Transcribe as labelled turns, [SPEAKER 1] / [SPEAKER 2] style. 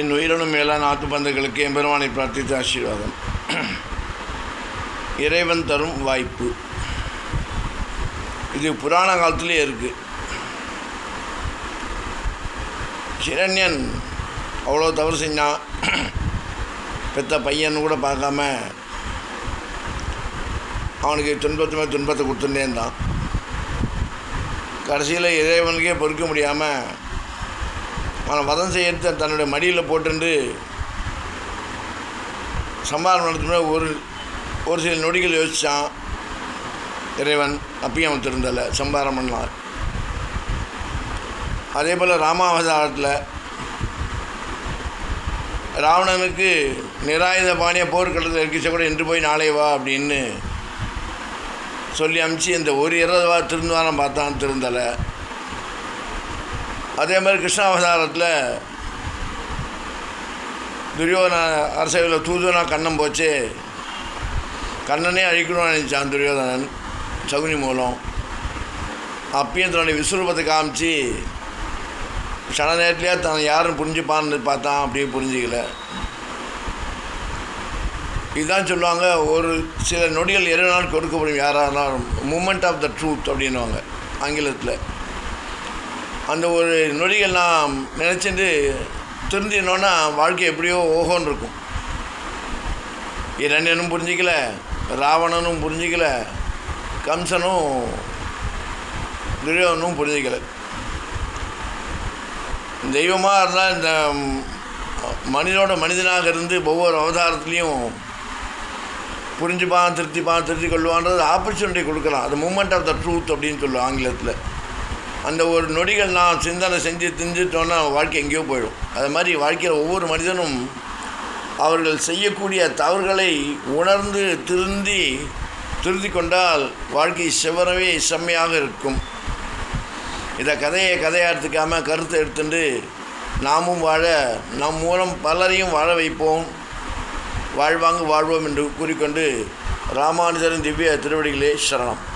[SPEAKER 1] என் உயிரினும் மேலான ஆத்து பந்தங்களுக்கு எம்பெருமானை பிரார்த்தித்து ஆசீர்வாதம். இறைவன் தரும் வாய்ப்பு. இது புராண காலத்திலே இருக்குது சிரண்யன் அவ்வளோ தவறு செஞ்சான் பெத்த பையன் கூட பார்க்காம அவனுக்கு துன்பத்துமே துன்பத்தை கொடுத்துட்டே இருந்தான். கடைசியில் இறைவனுக்கே பொறுக்க முடியாமல் அவனை வதம் செய்யறது தன்னுடைய மடியில் போட்டுண்டு சம்பாரம் நடத்தின ஒரு ஒரு சில நொடிகள் யோசித்தான் இறைவன். அப்பயும் அவன் திருந்தலை சம்பாரம் பண்ணார் அதே போல் ராமாவதாரத்தில் ராவணனுக்கு நிராயுத பாணிய போர்க்களத்தில் இருக்கிச்ச கூட இன்று போய் நாளை வா அப்படின்னு சொல்லி அமுச்சு இந்த ஒரு இரவா திருந்துவாரம் பார்த்தான் திருந்தலை. அதே மாதிரி கிருஷ்ணாவதாரத்தில் துரியோதன அரசவையில் தூதுவனா கண்ணம் போச்சு. கண்ணனே அழிக்கணும்னு நினச்சான் துரியோதனன் சகுனி மூலம். அப்பயும் தன்னுடைய விஸ்வரூபத்தை காமிச்சு சன நேரத்துலேயே தான் யாரும் புரிஞ்சுப்பான்னு பார்த்தான் அப்படியே புரிஞ்சிக்கல. இதுதான் சொல்லுவாங்க ஒரு சில நொடிகள் இரு நாள் கொடுக்கப்படும் யாராக இருந்தாலும் மூமெண்ட் ஆஃப் த ட்ரூத் அப்படின்வாங்க ஆங்கிலத்தில். அந்த ஒரு நொடிகள் நான் நினச்சிட்டு திருந்தினோன்னா வாழ்க்கை எப்படியோ ஓஹோன்னு இருக்கும். இரண்டனும் புரிஞ்சிக்கல ராவணனும் புரிஞ்சிக்கல கம்சனும் துரியோதனும் புரிஞ்சிக்கல. தெய்வமாக இருந்தால் இந்த மனிதனோட மனிதனாக இருந்து ஒவ்வொரு அவதாரத்துலேயும் புரிஞ்சுப்பான் திருத்திப்பான் திருத்தி கொள்வான்றது ஆப்பர்ச்சுனிட்டி கொடுக்கலாம். அது மூமெண்ட் ஆஃப் த ட்ரூத் அப்படின்னு சொல்லுவோம் ஆங்கிலத்தில். அந்த ஒரு நொடிகள் நான் சிந்தனை செஞ்சு திஞ்சிட்டோன்னா வாழ்க்கை எங்கேயோ போயிடும். அது மாதிரி வாழ்க்கையில் ஒவ்வொரு மனிதனும் அவர்கள் செய்யக்கூடிய தவறுகளை உணர்ந்து திருந்தி திருத்தி கொண்டால் வாழ்க்கை செவரவே செம்மையாக இருக்கும். இதை கதையை கதையாக எடுத்துக்காமல் கருத்தை எடுத்துட்டு நாமும் வாழ நம் மூலம் பலரையும் வாழ வைப்போம். வாழ்வாங்கு வாழ்வோம் என்று கூறிக்கொண்டு ராமானுஜரின் திவ்ய திருவடிகளே சரணம்.